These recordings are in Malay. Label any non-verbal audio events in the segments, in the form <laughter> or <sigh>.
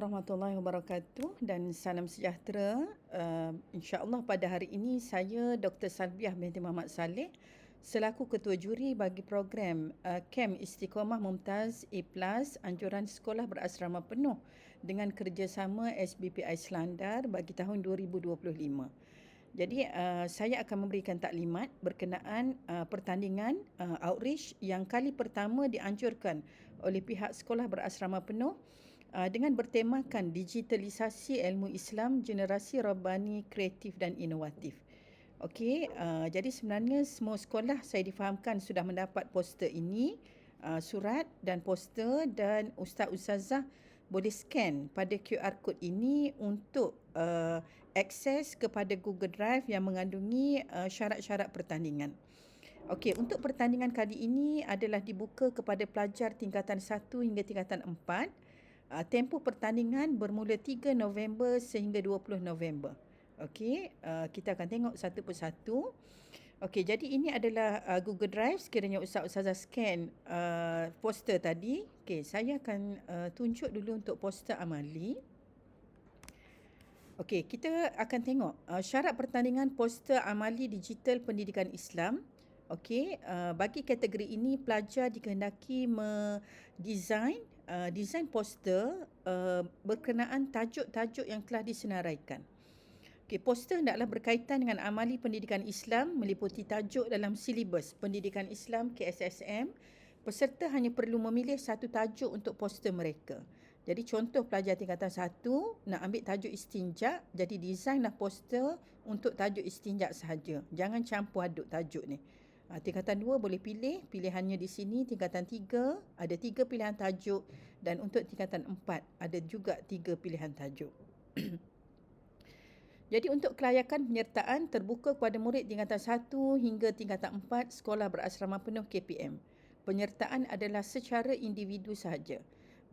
warahmatullahi wabarakatuh dan salam sejahtera. Uh, InsyaAllah pada hari ini saya Dr. Salbiah binti Muhammad Saleh selaku Ketua Juri bagi program uh, Camp Istiqomah Mumtaz A Anjuran Sekolah Berasrama Penuh dengan kerjasama SBP Islandar bagi tahun 2025. Jadi uh, saya akan memberikan taklimat berkenaan uh, pertandingan uh, outreach yang kali pertama dianjurkan oleh pihak sekolah berasrama penuh uh, dengan bertemakan digitalisasi ilmu Islam generasi Rabbani kreatif dan inovatif. Okey, uh, jadi sebenarnya semua sekolah saya difahamkan sudah mendapat poster ini, uh, surat dan poster dan ustaz-ustazah boleh scan pada QR code ini untuk uh, akses kepada Google Drive yang mengandungi uh, syarat-syarat pertandingan. Okey, untuk pertandingan kali ini adalah dibuka kepada pelajar tingkatan 1 hingga tingkatan 4 Uh, tempoh pertandingan bermula 3 November sehingga 20 November. Okey, uh, kita akan tengok satu persatu. Okey, jadi ini adalah uh, Google Drive sekiranya Ustaz-Ustazah scan uh, poster tadi. Okey, saya akan uh, tunjuk dulu untuk poster amali. Okey, kita akan tengok uh, syarat pertandingan poster amali digital pendidikan Islam. Okey, uh, bagi kategori ini pelajar dikehendaki mendesain uh, desain poster uh, berkenaan tajuk-tajuk yang telah disenaraikan. Okey, poster hendaklah berkaitan dengan amali pendidikan Islam meliputi tajuk dalam silibus pendidikan Islam KSSM. Peserta hanya perlu memilih satu tajuk untuk poster mereka. Jadi contoh pelajar tingkatan satu nak ambil tajuk istinjak, jadi desainlah poster untuk tajuk istinjak sahaja. Jangan campur aduk tajuk ni. Ha, tingkatan 2 boleh pilih, pilihannya di sini tingkatan 3 ada 3 pilihan tajuk dan untuk tingkatan 4 ada juga 3 pilihan tajuk. <clears throat> Jadi untuk kelayakan penyertaan terbuka kepada murid tingkatan 1 hingga tingkatan 4 sekolah berasrama penuh KPM. Penyertaan adalah secara individu sahaja.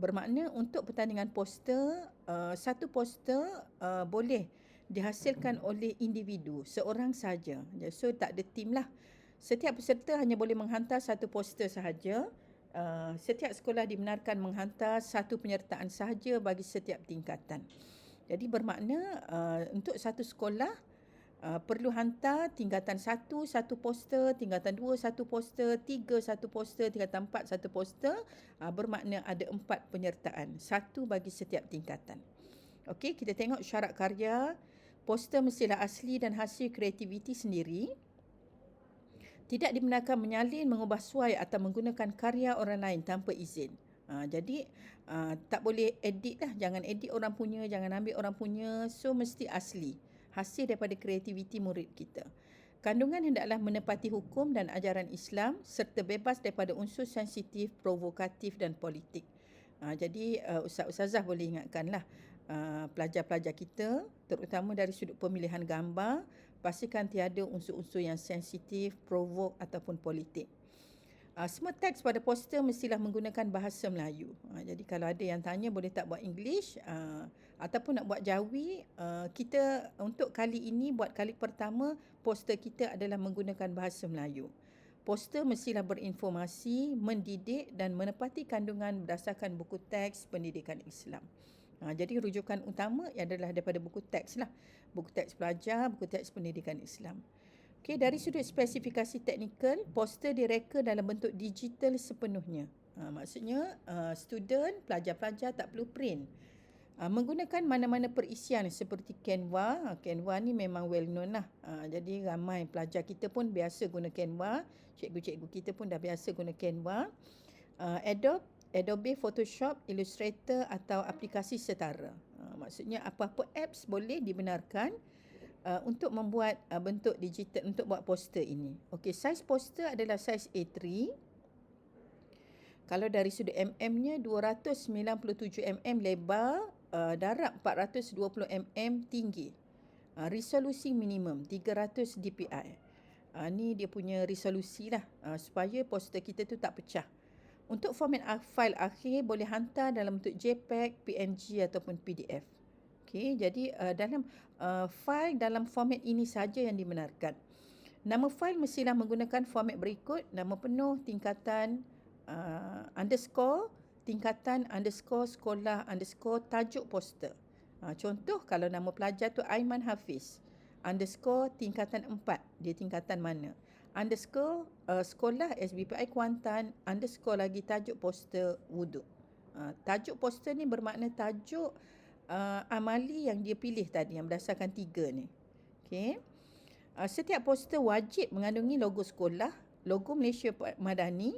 Bermakna untuk pertandingan poster, uh, satu poster uh, boleh dihasilkan oleh individu, seorang sahaja. So tak ada tim lah. Setiap peserta hanya boleh menghantar satu poster sahaja. Uh, setiap sekolah dibenarkan menghantar satu penyertaan sahaja bagi setiap tingkatan. Jadi bermakna uh, untuk satu sekolah uh, perlu hantar tingkatan satu satu poster, tingkatan dua satu poster, tiga satu poster, tingkatan empat satu poster. Uh, bermakna ada empat penyertaan, satu bagi setiap tingkatan. Okey, kita tengok syarat karya. Poster mestilah asli dan hasil kreativiti sendiri tidak dibenarkan menyalin, mengubah suai atau menggunakan karya orang lain tanpa izin. Ha, jadi uh, tak boleh edit lah. Jangan edit orang punya, jangan ambil orang punya. So mesti asli. Hasil daripada kreativiti murid kita. Kandungan hendaklah menepati hukum dan ajaran Islam serta bebas daripada unsur sensitif, provokatif dan politik. Ha, jadi uh, ustaz-ustazah boleh ingatkanlah uh, pelajar-pelajar kita terutama dari sudut pemilihan gambar pastikan tiada unsur-unsur yang sensitif, provok ataupun politik. Uh, semua teks pada poster mestilah menggunakan bahasa Melayu. Uh, jadi kalau ada yang tanya boleh tak buat English uh, ataupun nak buat Jawi, uh, kita untuk kali ini buat kali pertama poster kita adalah menggunakan bahasa Melayu. Poster mestilah berinformasi, mendidik dan menepati kandungan berdasarkan buku teks pendidikan Islam. Ha, jadi rujukan utama adalah daripada buku teks lah. Buku teks pelajar, buku teks pendidikan Islam. Okay, dari sudut spesifikasi teknikal, poster direka dalam bentuk digital sepenuhnya. Ha, maksudnya, uh, student, pelajar-pelajar tak perlu print. Uh, menggunakan mana-mana perisian seperti Canva. Uh, Canva ni memang well known lah. Uh, jadi ramai pelajar kita pun biasa guna Canva. Cikgu-cikgu kita pun dah biasa guna Canva. Uh, Adobe, Adobe Photoshop, Illustrator atau aplikasi setara. Uh, maksudnya apa-apa apps boleh dibenarkan uh, untuk membuat uh, bentuk digital untuk buat poster ini. Okey, saiz poster adalah saiz A3. Kalau dari sudut mm-nya 297 mm lebar, uh, darab 420 mm tinggi. Uh, resolusi minimum 300 dpi. Uh, ni dia punya resolusi lah uh, supaya poster kita tu tak pecah. Untuk format file akhir boleh hantar dalam bentuk JPEG, PNG ataupun PDF. Okay, jadi uh, dalam uh, file dalam format ini saja yang dibenarkan. Nama file mestilah menggunakan format berikut, nama penuh, tingkatan, uh, underscore, tingkatan underscore sekolah underscore tajuk poster. Ha, contoh kalau nama pelajar tu Aiman Hafiz underscore tingkatan 4 dia tingkatan mana underscore uh, sekolah SBPI Kuantan underscore lagi tajuk poster wuduk. Uh, tajuk poster ni bermakna tajuk uh, amali yang dia pilih tadi yang berdasarkan tiga ni. Okay. Uh, setiap poster wajib mengandungi logo sekolah, logo Malaysia Madani,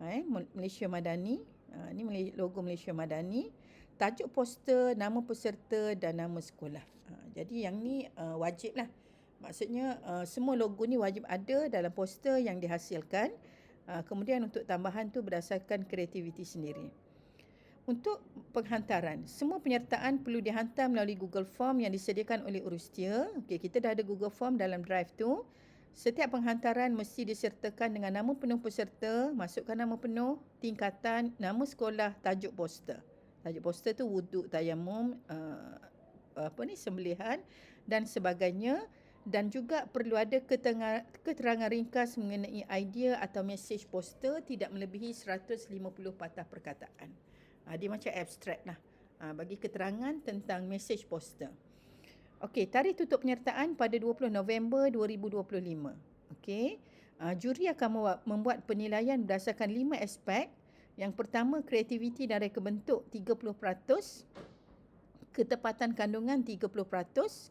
eh, Malaysia Madani, uh, ni logo Malaysia Madani, tajuk poster, nama peserta dan nama sekolah. Uh, jadi yang ni uh, wajib lah. Maksudnya uh, semua logo ni wajib ada dalam poster yang dihasilkan. Uh, kemudian untuk tambahan tu berdasarkan kreativiti sendiri. Untuk penghantaran, semua penyertaan perlu dihantar melalui Google Form yang disediakan oleh Urustia. Okey, kita dah ada Google Form dalam drive tu. Setiap penghantaran mesti disertakan dengan nama penuh peserta, masukkan nama penuh, tingkatan, nama sekolah, tajuk poster. Tajuk poster tu wuduk tayamum, uh, apa ni sembelihan dan sebagainya dan juga perlu ada keterangan ringkas mengenai idea atau mesej poster tidak melebihi 150 patah perkataan. Ha, dia macam abstrak lah. Ha, bagi keterangan tentang mesej poster. Okey, tarikh tutup penyertaan pada 20 November 2025. Okey, ha, juri akan membuat penilaian berdasarkan lima aspek. Yang pertama, kreativiti dan reka bentuk 30%. Ketepatan kandungan 30%.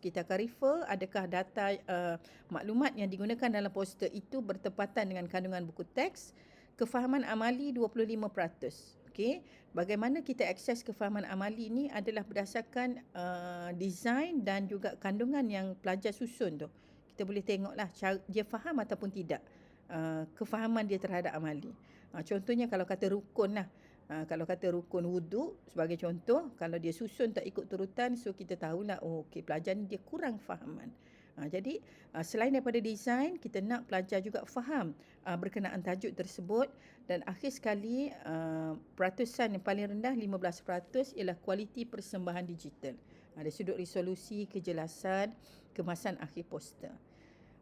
Kita akan refer adakah data uh, maklumat yang digunakan dalam poster itu bertepatan dengan kandungan buku teks. Kefahaman amali 25%. Okey, bagaimana kita akses kefahaman amali ini adalah berdasarkan uh, design dan juga kandungan yang pelajar susun tu. Kita boleh tengoklah cara dia faham ataupun tidak uh, kefahaman dia terhadap amali. Uh, contohnya kalau kata rukun lah. Uh, kalau kata rukun wuduk sebagai contoh, kalau dia susun tak ikut turutan, so kita tahulah, oh okay, pelajar ni dia kurang fahaman. Ha, jadi uh, selain daripada design, kita nak pelajar juga faham uh, berkenaan tajuk tersebut dan akhir sekali uh, peratusan yang paling rendah 15% ialah kualiti persembahan digital. Ada sudut resolusi, kejelasan, kemasan akhir poster.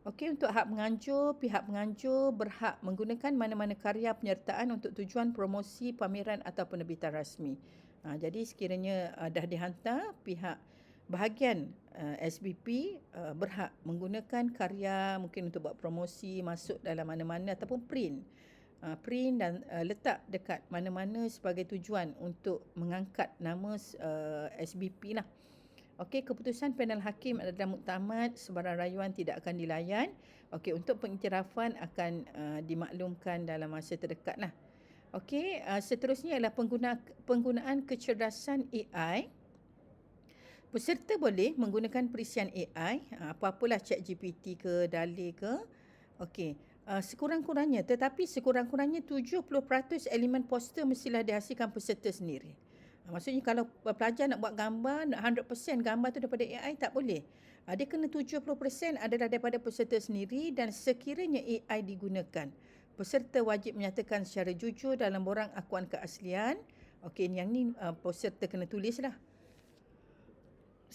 Okey, untuk hak penganjur, pihak penganjur berhak menggunakan mana-mana karya penyertaan untuk tujuan promosi, pameran atau penerbitan rasmi. Ha, jadi sekiranya uh, dah dihantar, pihak bahagian uh, SBP uh, berhak menggunakan karya mungkin untuk buat promosi masuk dalam mana-mana ataupun print uh, print dan uh, letak dekat mana-mana sebagai tujuan untuk mengangkat nama uh, SBP lah. Okey, keputusan panel hakim adalah muktamad, sebarang rayuan tidak akan dilayan. Okey, untuk pengiktirafan akan uh, dimaklumkan dalam masa terdekat lah. Okey, uh, seterusnya adalah pengguna, penggunaan kecerdasan AI Peserta boleh menggunakan perisian AI, ha, apa-apalah chat GPT ke, DALI ke. Okey, uh, sekurang-kurangnya tetapi sekurang-kurangnya 70% elemen poster mestilah dihasilkan peserta sendiri. Maksudnya kalau pelajar nak buat gambar, nak 100% gambar tu daripada AI tak boleh. Ha, dia kena 70% adalah daripada peserta sendiri dan sekiranya AI digunakan, peserta wajib menyatakan secara jujur dalam borang akuan keaslian. Okey, yang ni uh, peserta kena tulislah. lah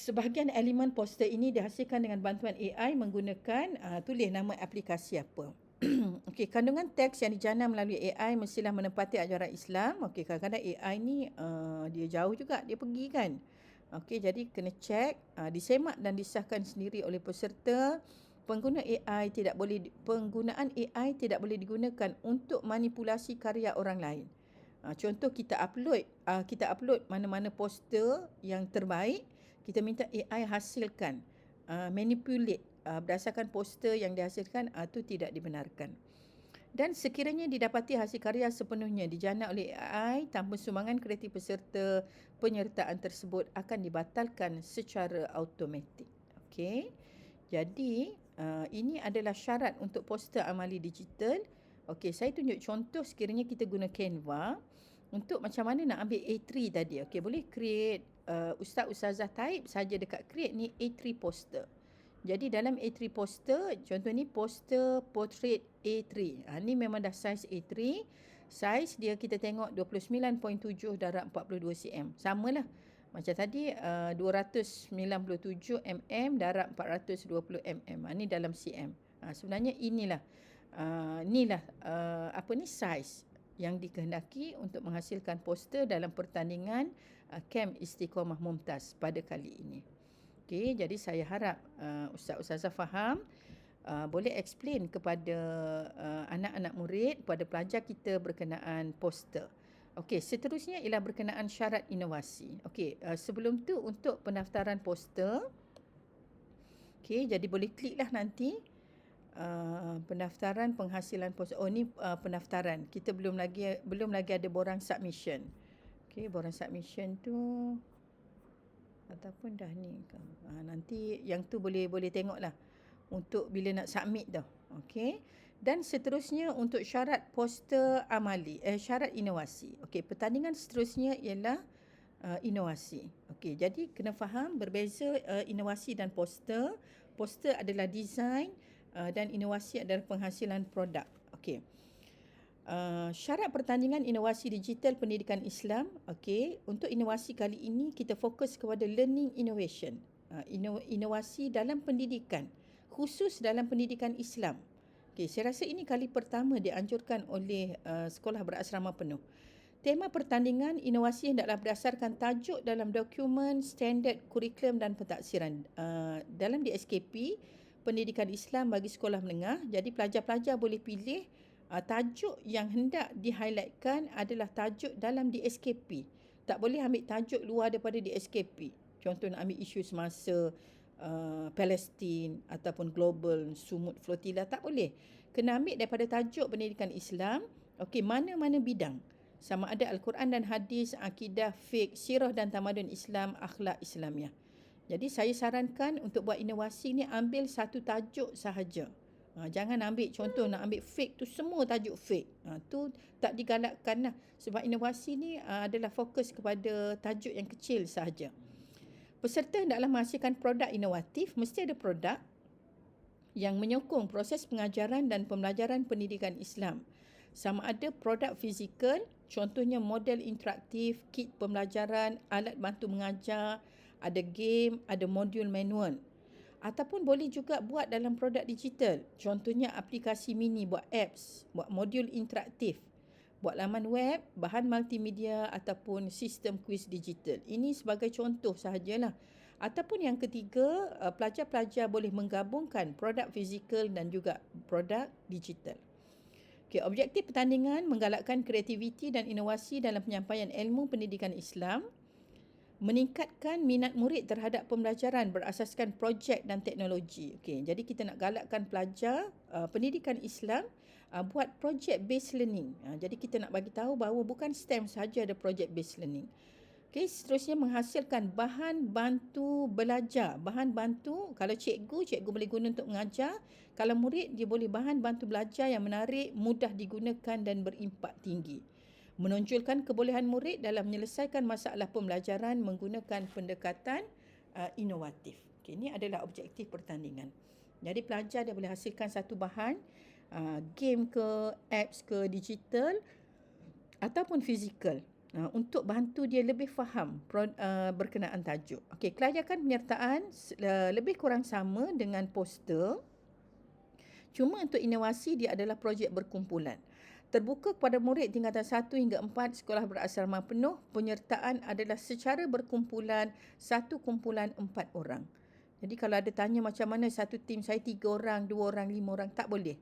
sebahagian elemen poster ini dihasilkan dengan bantuan AI menggunakan uh, tulis nama aplikasi apa. <clears throat> Okey, kandungan teks yang dijana melalui AI mestilah menepati ajaran Islam. Okey, kadang-kadang AI ni uh, dia jauh juga dia pergi kan. Okey, jadi kena cek, uh, disemak dan disahkan sendiri oleh peserta. Pengguna AI tidak boleh penggunaan AI tidak boleh digunakan untuk manipulasi karya orang lain. Uh, contoh kita upload uh, kita upload mana-mana poster yang terbaik kita minta AI hasilkan uh, manipulate uh, berdasarkan poster yang dihasilkan itu uh, tidak dibenarkan. Dan sekiranya didapati hasil karya sepenuhnya dijana oleh AI tanpa sumbangan kreatif peserta, penyertaan tersebut akan dibatalkan secara automatik. Okey. Jadi, uh, ini adalah syarat untuk poster amali digital. Okey, saya tunjuk contoh sekiranya kita guna Canva untuk macam mana nak ambil A3 tadi. Okey, boleh create uh, ustaz ustazah type saja dekat create ni A3 poster. Jadi dalam A3 poster, contoh ni poster portrait A3. Ha, ni memang dah size A3. Size dia kita tengok 29.7 darab 42 cm. Samalah. Macam tadi uh, 297 mm darab 420 mm. Ha, ni dalam cm. Ha, sebenarnya inilah uh, inilah uh, apa ni size. yang dikehendaki untuk menghasilkan poster dalam pertandingan uh, Camp Istiqomah Mumtaz pada kali ini. Okey, jadi saya harap uh, ustaz-ustazah faham uh, boleh explain kepada uh, anak-anak murid, kepada pelajar kita berkenaan poster. Okey, seterusnya ialah berkenaan syarat inovasi. Okey, uh, sebelum tu untuk pendaftaran poster Okey, jadi boleh kliklah nanti uh, pendaftaran penghasilan poster. Oh ni uh, pendaftaran. Kita belum lagi belum lagi ada borang submission. Okey, borang submission tu ataupun dah ni. Ha, nanti yang tu boleh boleh tengoklah untuk bila nak submit dah. Okey. Dan seterusnya untuk syarat poster amali, eh syarat inovasi. Okey, pertandingan seterusnya ialah uh, inovasi. Okey, jadi kena faham berbeza uh, inovasi dan poster. Poster adalah design uh, dan inovasi adalah penghasilan produk. Okey. Uh, syarat pertandingan inovasi digital pendidikan Islam. Okey, untuk inovasi kali ini kita fokus kepada learning innovation. Uh, inovasi dalam pendidikan, khusus dalam pendidikan Islam. Okey, saya rasa ini kali pertama dianjurkan oleh uh, sekolah berasrama penuh. Tema pertandingan inovasi hendaklah berdasarkan tajuk dalam dokumen standard kurikulum dan pentaksiran uh, dalam DSKP Pendidikan Islam bagi sekolah menengah. Jadi pelajar-pelajar boleh pilih uh, tajuk yang hendak di-highlightkan adalah tajuk dalam DSKP. Tak boleh ambil tajuk luar daripada DSKP. Contoh nak ambil isu semasa uh, Palestin ataupun global sumut flotilla tak boleh. Kena ambil daripada tajuk pendidikan Islam. Okey, mana-mana bidang. Sama ada Al-Quran dan hadis, akidah, fiqh, sirah dan tamadun Islam, akhlak Islamiah. Jadi saya sarankan untuk buat inovasi ni ambil satu tajuk sahaja. Ha, jangan ambil contoh nak ambil fake tu semua tajuk fake. Ha, tu tak digalakkan lah. Sebab inovasi ni uh, adalah fokus kepada tajuk yang kecil sahaja. Peserta hendaklah menghasilkan produk inovatif. Mesti ada produk yang menyokong proses pengajaran dan pembelajaran pendidikan Islam. Sama ada produk fizikal, contohnya model interaktif, kit pembelajaran, alat bantu mengajar, ada game, ada modul manual ataupun boleh juga buat dalam produk digital. Contohnya aplikasi mini buat apps, buat modul interaktif, buat laman web, bahan multimedia ataupun sistem kuis digital. Ini sebagai contoh sahajalah. Ataupun yang ketiga, uh, pelajar-pelajar boleh menggabungkan produk fizikal dan juga produk digital. Okay, objektif pertandingan menggalakkan kreativiti dan inovasi dalam penyampaian ilmu pendidikan Islam meningkatkan minat murid terhadap pembelajaran berasaskan projek dan teknologi. Okey, jadi kita nak galakkan pelajar uh, pendidikan Islam uh, buat project based learning. Uh, jadi kita nak bagi tahu bahawa bukan STEM saja ada project based learning. Okey, seterusnya menghasilkan bahan bantu belajar. Bahan bantu kalau cikgu, cikgu boleh guna untuk mengajar. Kalau murid, dia boleh bahan bantu belajar yang menarik, mudah digunakan dan berimpak tinggi menonjolkan kebolehan murid dalam menyelesaikan masalah pembelajaran menggunakan pendekatan uh, inovatif. Okay, ini adalah objektif pertandingan. Jadi pelajar dia boleh hasilkan satu bahan, uh, game ke, apps ke, digital ataupun fizikal uh, untuk bantu dia lebih faham uh, berkenaan tajuk. Okey, kelayakan penyertaan uh, lebih kurang sama dengan poster. Cuma untuk inovasi dia adalah projek berkumpulan terbuka kepada murid tingkatan 1 hingga 4 sekolah berasrama penuh. Penyertaan adalah secara berkumpulan satu kumpulan empat orang. Jadi kalau ada tanya macam mana satu tim saya tiga orang, dua orang, lima orang, tak boleh.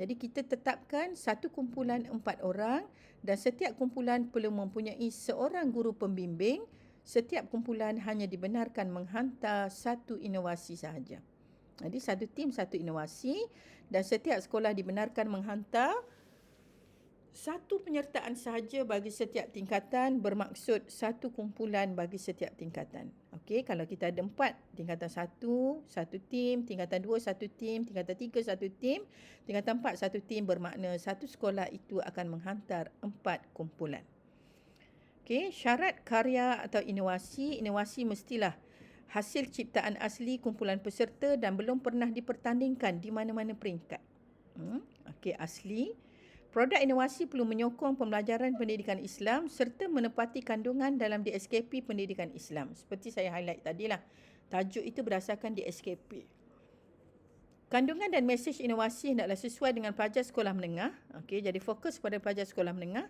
Jadi kita tetapkan satu kumpulan empat orang dan setiap kumpulan perlu mempunyai seorang guru pembimbing. Setiap kumpulan hanya dibenarkan menghantar satu inovasi sahaja. Jadi satu tim satu inovasi dan setiap sekolah dibenarkan menghantar satu penyertaan sahaja bagi setiap tingkatan bermaksud satu kumpulan bagi setiap tingkatan. Okey, kalau kita ada empat, tingkatan satu, satu tim, tingkatan dua, satu tim, tingkatan tiga, satu tim, tingkatan empat, satu tim bermakna satu sekolah itu akan menghantar empat kumpulan. Okey, syarat karya atau inovasi, inovasi mestilah hasil ciptaan asli kumpulan peserta dan belum pernah dipertandingkan di mana-mana peringkat. Hmm? Okey, asli. Produk inovasi perlu menyokong pembelajaran pendidikan Islam serta menepati kandungan dalam DSKP pendidikan Islam. Seperti saya highlight tadilah, tajuk itu berdasarkan DSKP. Kandungan dan mesej inovasi hendaklah sesuai dengan pelajar sekolah menengah. Okey, jadi fokus pada pelajar sekolah menengah.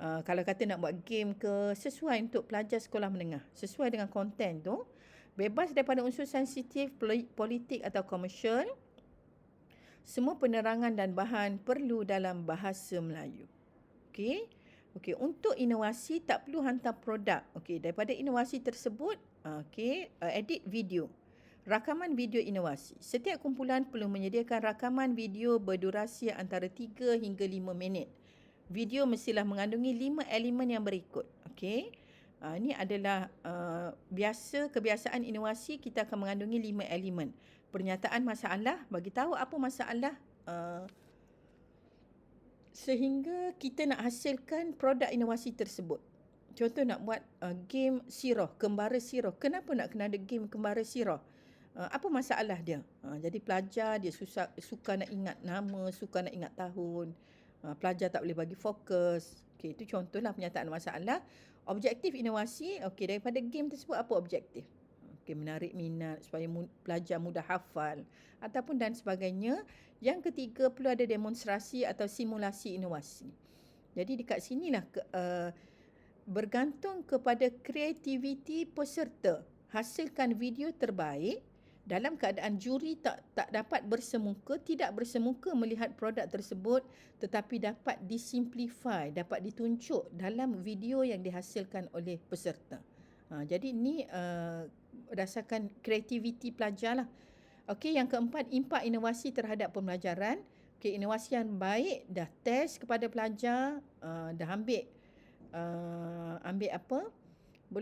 Uh, kalau kata nak buat game ke sesuai untuk pelajar sekolah menengah sesuai dengan konten tu bebas daripada unsur sensitif politik atau komersial semua penerangan dan bahan perlu dalam bahasa Melayu okey okey untuk inovasi tak perlu hantar produk okey daripada inovasi tersebut okey uh, edit video Rakaman video inovasi. Setiap kumpulan perlu menyediakan rakaman video berdurasi antara 3 hingga 5 minit. Video mestilah mengandungi 5 elemen yang berikut. Okey. Uh, ini adalah uh, biasa kebiasaan inovasi kita akan mengandungi 5 elemen. Pernyataan masalah, bagi tahu apa masalah uh, sehingga kita nak hasilkan produk inovasi tersebut. Contoh nak buat uh, game siroh, kembara siroh. Kenapa nak kena ada game kembara siroh? Uh, apa masalah dia? Uh, jadi pelajar dia susah, suka nak ingat nama, suka nak ingat tahun. Uh, pelajar tak boleh bagi fokus. Okay, itu contohlah pernyataan masalah. Objektif inovasi, okay, daripada game tersebut apa objektif? Okay, menarik minat supaya mu- pelajar mudah hafal ataupun dan sebagainya. Yang ketiga perlu ada demonstrasi atau simulasi inovasi. Jadi dekat sinilah ke, uh, bergantung kepada kreativiti peserta. Hasilkan video terbaik dalam keadaan juri tak tak dapat bersemuka tidak bersemuka melihat produk tersebut tetapi dapat disimplify dapat ditunjuk dalam video yang dihasilkan oleh peserta. Ha, jadi ini uh, berdasarkan kreativiti pelajar lah. Okey, yang keempat impak inovasi terhadap pembelajaran. Okey, inovasi yang baik dah test kepada pelajar, uh, dah ambil uh, ambil apa?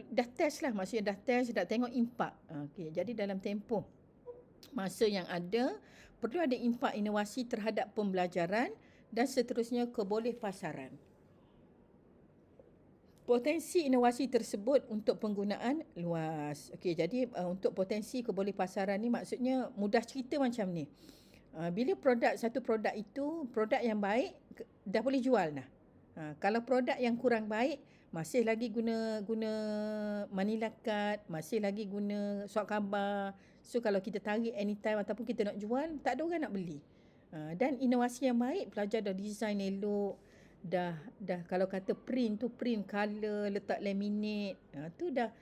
Dah test lah maksudnya dah test dah tengok impak. Okey jadi dalam tempoh masa yang ada perlu ada impak inovasi terhadap pembelajaran dan seterusnya keboleh pasaran. Potensi inovasi tersebut untuk penggunaan luas. Okey jadi uh, untuk potensi keboleh pasaran ni maksudnya mudah cerita macam ni. Uh, bila produk satu produk itu produk yang baik dah boleh jual dah uh, kalau produk yang kurang baik masih lagi guna guna manila card, masih lagi guna surat khabar. So kalau kita tarik anytime ataupun kita nak jual, tak ada orang nak beli. Ha, dan inovasi yang baik, pelajar dah design elok, dah dah kalau kata print tu print color, letak laminate, ha, tu dah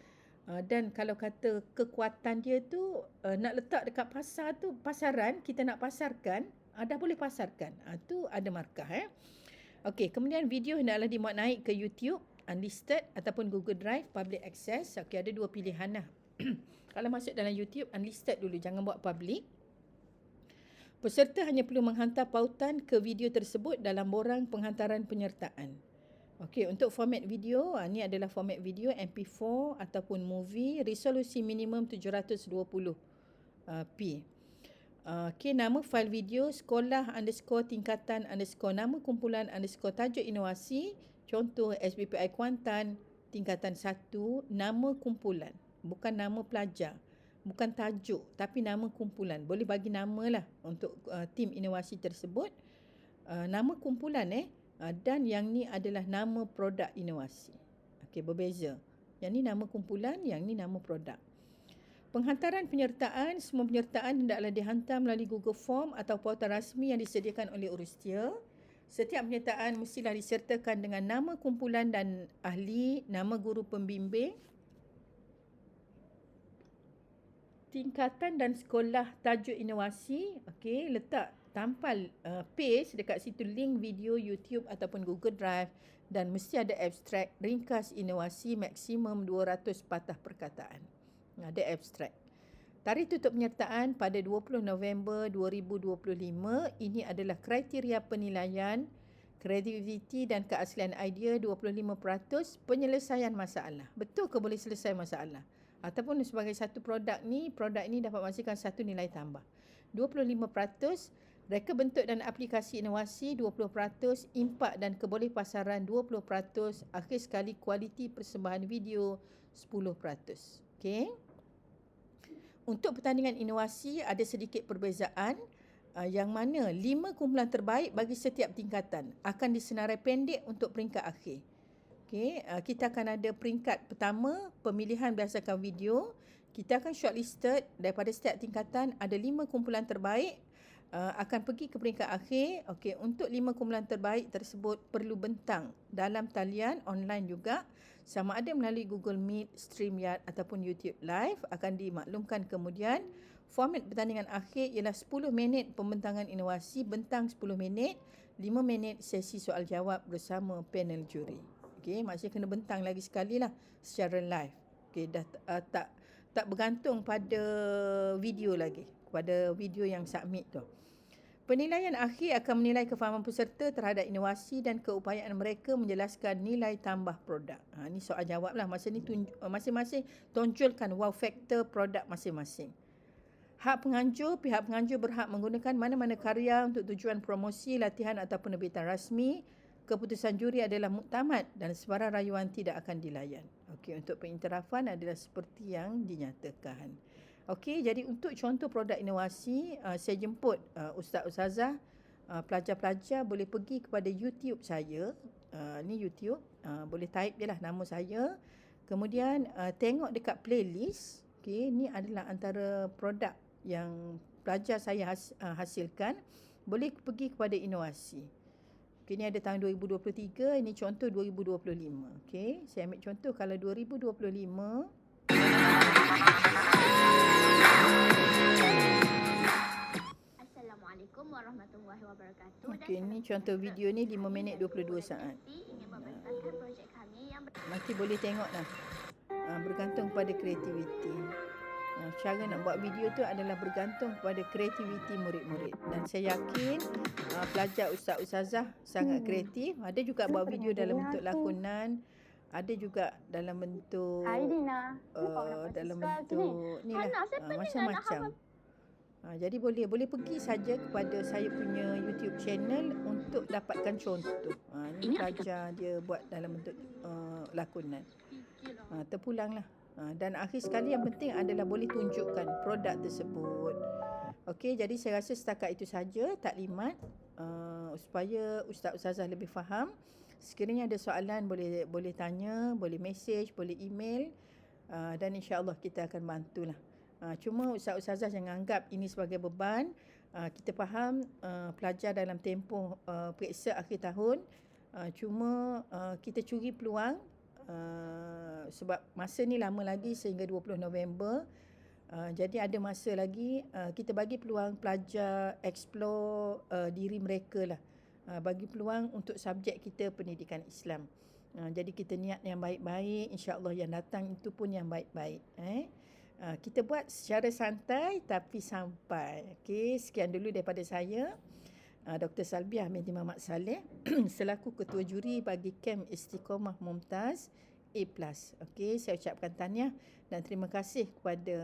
ha, dan kalau kata kekuatan dia tu uh, nak letak dekat pasar tu, pasaran kita nak pasarkan, uh, dah boleh pasarkan. Ha, tu ada markah eh. Okey, kemudian video hendaklah dimuat naik ke YouTube unlisted ataupun Google Drive public access. Okey, ada dua pilihan lah. <clears throat> Kalau masuk dalam YouTube, unlisted dulu. Jangan buat public. Peserta hanya perlu menghantar pautan ke video tersebut dalam borang penghantaran penyertaan. Okey, untuk format video, ini ah, adalah format video MP4 ataupun movie, resolusi minimum 720p. Uh, Okey, nama file video sekolah underscore tingkatan underscore nama kumpulan underscore tajuk inovasi Contoh SBPI Kuantan tingkatan satu nama kumpulan. Bukan nama pelajar. Bukan tajuk tapi nama kumpulan. Boleh bagi nama lah untuk uh, tim inovasi tersebut. Uh, nama kumpulan eh uh, dan yang ni adalah nama produk inovasi. Okey berbeza. Yang ni nama kumpulan yang ni nama produk. Penghantaran penyertaan, semua penyertaan hendaklah dihantar melalui Google Form atau portal rasmi yang disediakan oleh Urustia. Setiap penyertaan mestilah disertakan dengan nama kumpulan dan ahli, nama guru pembimbing, tingkatan dan sekolah tajuk inovasi. Okey, letak tampal uh, paste dekat situ link video YouTube ataupun Google Drive dan mesti ada abstrak ringkas inovasi maksimum 200 patah perkataan. Ada abstrak. Tarikh tutup penyertaan pada 20 November 2025 ini adalah kriteria penilaian kreativiti dan keaslian idea 25% penyelesaian masalah. Betul ke boleh selesai masalah? Ataupun sebagai satu produk ni, produk ini dapat menghasilkan satu nilai tambah. 25% reka bentuk dan aplikasi inovasi 20%, impak dan keboleh pasaran 20%, akhir sekali kualiti persembahan video 10%. Okay? Untuk pertandingan inovasi ada sedikit perbezaan uh, yang mana lima kumpulan terbaik bagi setiap tingkatan akan disenarai pendek untuk peringkat akhir. Okay, uh, kita akan ada peringkat pertama pemilihan berdasarkan video. Kita akan shortlisted daripada setiap tingkatan ada lima kumpulan terbaik uh, akan pergi ke peringkat akhir. Okey, untuk lima kumpulan terbaik tersebut perlu bentang dalam talian online juga sama ada melalui Google Meet, StreamYard ataupun YouTube Live akan dimaklumkan kemudian format pertandingan akhir ialah 10 minit pembentangan inovasi bentang 10 minit 5 minit sesi soal jawab bersama panel juri. Okey, maksudnya kena bentang lagi sekali lah secara live. Okey, dah uh, tak tak bergantung pada video lagi, pada video yang submit tu. Penilaian akhir akan menilai kefahaman peserta terhadap inovasi dan keupayaan mereka menjelaskan nilai tambah produk. Ha, ini soal jawab lah. Masa ni tunj- masing-masing tonjolkan wow factor produk masing-masing. Hak penganjur, pihak penganjur berhak menggunakan mana-mana karya untuk tujuan promosi, latihan atau penerbitan rasmi. Keputusan juri adalah muktamad dan sebarang rayuan tidak akan dilayan. Okey, untuk pengiktirafan adalah seperti yang dinyatakan. Okey, jadi untuk contoh produk inovasi, uh, saya jemput uh, Ustaz Ustazah, uh, pelajar-pelajar boleh pergi kepada YouTube saya. Uh, ni YouTube, uh, boleh type je lah nama saya. Kemudian uh, tengok dekat playlist. Okey, ni adalah antara produk yang pelajar saya has, uh, hasilkan. Boleh pergi kepada inovasi. Okey, ni ada tahun 2023, ini contoh 2025. Okey, saya ambil contoh kalau 2025 Assalamualaikum warahmatullahi wabarakatuh. Okey, ni contoh video ni 5 minit 22 saat. Nanti boleh tengok lah. Uh, bergantung pada kreativiti. Uh, cara nak buat video tu adalah bergantung kepada kreativiti murid-murid. Dan saya yakin uh, pelajar ustaz-ustazah sangat kreatif. Ada juga buat video dalam bentuk lakonan. Ada juga dalam bentuk Hai Dina. uh, dalam bentuk ni lah Hana, siapa uh, macam-macam. Ha, jadi boleh boleh pergi saja kepada saya punya YouTube channel untuk dapatkan contoh. Ha, ini pelajar dia buat dalam bentuk uh, lakonan. Ha, terpulanglah. Ha, dan akhir sekali yang penting adalah boleh tunjukkan produk tersebut. Okey, jadi saya rasa setakat itu saja taklimat uh, supaya ustaz-ustazah lebih faham. Sekiranya ada soalan boleh boleh tanya, boleh message, boleh email uh, dan insya-Allah kita akan bantulah. Uh, cuma ustaz-ustazah jangan anggap ini sebagai beban. Uh, kita faham uh, pelajar dalam tempoh uh, periksa akhir tahun uh, cuma uh, kita curi peluang uh, sebab masa ni lama lagi sehingga 20 November. Uh, jadi ada masa lagi uh, kita bagi peluang pelajar explore uh, diri mereka lah. Uh, bagi peluang untuk subjek kita pendidikan Islam. Uh, jadi kita niat yang baik-baik, insya-Allah yang datang itu pun yang baik-baik, eh. Uh, kita buat secara santai tapi sampai. Okey, sekian dulu daripada saya. Uh, Dr. Salbiah binti Muhammad Saleh <clears throat> selaku ketua juri bagi kem Istiqomah Mumtaz A+. Okey, saya ucapkan tahniah dan terima kasih kepada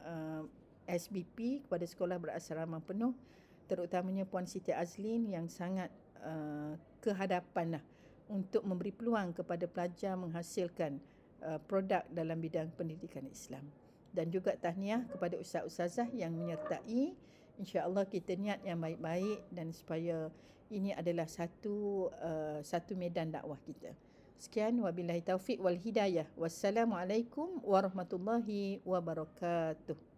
uh, SBP kepada Sekolah Berasrama Penuh terutamanya Puan Siti Azlin yang sangat uh, kehadapan lah untuk memberi peluang kepada pelajar menghasilkan uh, produk dalam bidang pendidikan Islam. Dan juga tahniah kepada ustaz-ustazah yang menyertai. InsyaAllah kita niat yang baik-baik dan supaya ini adalah satu uh, satu medan dakwah kita. Sekian wabillahi taufik wal hidayah. Wassalamualaikum warahmatullahi wabarakatuh.